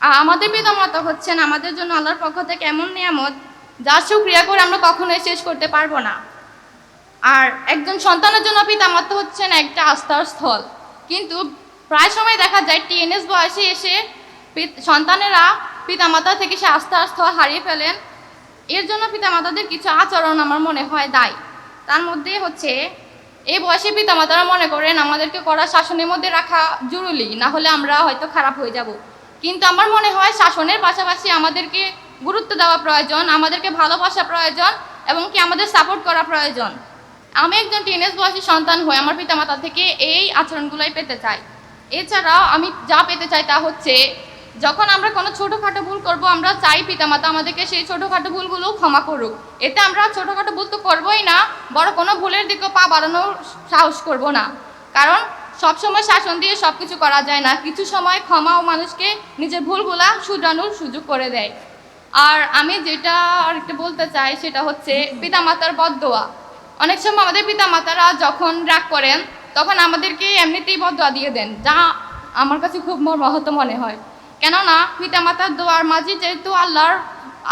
আমাদের পিতামাতা হচ্ছেন, আমাদের জন্য আল্লাহর পক্ষ থেকে এমন নিয়ামত যার সুক্রিয়া করে আমরা কখনোই শেষ করতে পারব না। আর একজন সন্তানের জন্য পিতামাতা হচ্ছেন একটা আস্থার স্থল। কিন্তু প্রায় সময় দেখা যায়, টিএনএস বয়সে এসে সন্তানেরা পিতামাতা থেকে সে আস্থার স্থল হারিয়ে ফেলেন। এর জন্য পিতামাতাদের কিছু আচরণ আমার মনে হয় দায়। তার মধ্যে হচ্ছে, এই বয়সে পিতামাতারা মনে করেন, আমাদেরকে কড়া শাসনের মধ্যে রাখা জরুরি, না হলে আমরা হয়তো খারাপ হয়ে যাব। কিন্তু আমার মনে হয় শাসনের পাশাপাশি আমাদেরকে গুরুত্ব দেওয়া প্রয়োজন, আমাদেরকে ভালোবাসা প্রয়োজন এবং কি আমাদের সাপোর্ট করা প্রয়োজন। আমি একজন টিনেজ বয়সী সন্তান হয়ে আমার পিতামাতা থেকে এই আচরণগুলোই পেতে চাই। এছাড়াও আমি যা পেতে চাই তা হচ্ছে, যখন আমরা কোনো ছোটোখাটো ভুল করব, আমরা চাই পিতামাতা আমাদেরকে সেই ছোটোখাটো ভুলগুলো ক্ষমা করুক। এতে আমরা ছোটোখাটো ভুল তো করবোই না, বড় কোনো ভুলের দিকে পা বাড়ানোর সাহস করব না। কারণ সবসময় শাসন দিয়ে সব কিছু করা যায় না। কিছু সময় ক্ষমা ও মানুষকে নিজের ভুলগুলা শুধরানোর সুযোগ করে দেয়। আর আমি যেটা আর আরেকটা বলতে চাই সেটা হচ্ছে পিতামাতার বদদোয়া অনেক সময় আমাদের পিতামাতারা যখন রাগ করেন, তখন আমাদেরকে এমনিতেই বদদোয়া দিয়ে দেন, যা আমার কাছে খুব মর্মাহত মনে হয়। কেননা পিতামাতার দোয়ার মাঝে যেহেতু আল্লাহর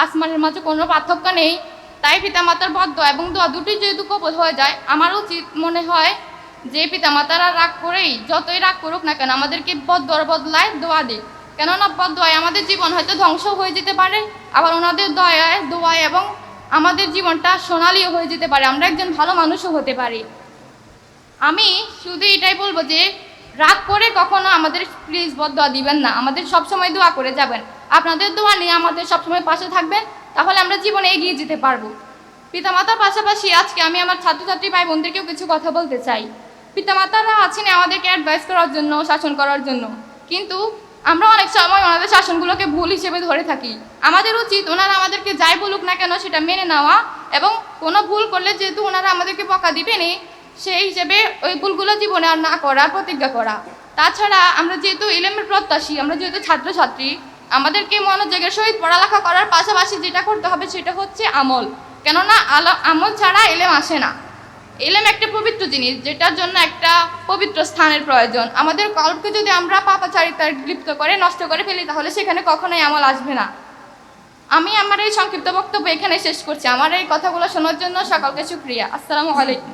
আসমানের মাঝে কোনো পার্থক্য নেই, তাই পিতামাতার বদদোয়া এবং দোয়া দুটোই যেহেতু কবল হয়ে যায় আমার উচিত মনে হয় যে পিতামাতারা রাগ করেই, যতই রাগ করুক না কেন, আমাদেরকে বদদোয়ার বদলায় দোয়া দিক। কেননা বদদোয়ায় আমাদের জীবন হয়তো ধ্বংস হয়ে যেতে পারে, আবার ওনাদের দয়ায়, দোয়ায় এবং আমাদের জীবনটা সোনালিও হয়ে যেতে পারে। আমরা একজন ভালো মানুষও হতে পারি। আমি শুধু এটাই বলব যে, রাগ করে কখনো আমাদের প্লিজ বদয়া দিবেন না। আমাদের সবসময় দোয়া করে যাবেন। আপনাদের দোয়া নিয়ে আমাদের সবসময় পাশে থাকবেন, তাহলে আমরা জীবনে এগিয়ে যেতে পারব। পিতামাতার পাশাপাশি আজকে আমি আমার ছাত্রছাত্রী ভাই বোনদেরকেও কিছু কথা বলতে চাই। পিতামাতারা আছেন আমাদেরকে অ্যাডভাইস করার জন্য, শাসন করার জন্য। কিন্তু আমরা অনেক সময় ওনাদের শাসনগুলোকে ভুল হিসেবে ধরে থাকি। আমাদের উচিত ওনারা আমাদেরকে যাই বলুক না কেন সেটা মেনে নেওয়া এবং কোনো ভুল করলে যেহেতু ওনারা আমাদেরকে বকা দিবেনই, সেই হিসেবে ওই ভুলগুলো জীবনে আর না করা, প্রতিজ্ঞা করা। তাছাড়া আমরা যেহেতু ইলেমের প্রত্যাশী, আমরা যেহেতু ছাত্রছাত্রী, আমাদেরকে মনোযোগের সহিত পড়ালেখা করার পাশাপাশি যেটা করতে হবে সেটা হচ্ছে আমল। কেননা আমল ছাড়া এলেম আসে না। এলেম একটা পবিত্র জিনিস, যেটার জন্য একটা পবিত্র স্থানের প্রয়োজন। আমাদের কল্পকে যদি আমরা পাপাচারিতার লিপ্ত করে, নষ্ট করে ফেলি, তাহলে সেখানে কখনোই আমল আসবে না। আমি আমার এই সংক্ষিপ্ত বক্তব্য এখানে শেষ করছি। আমার এই কথাগুলো শোনার জন্য সকলকে সুক্রিয়া আসসালামু আলাইকুম।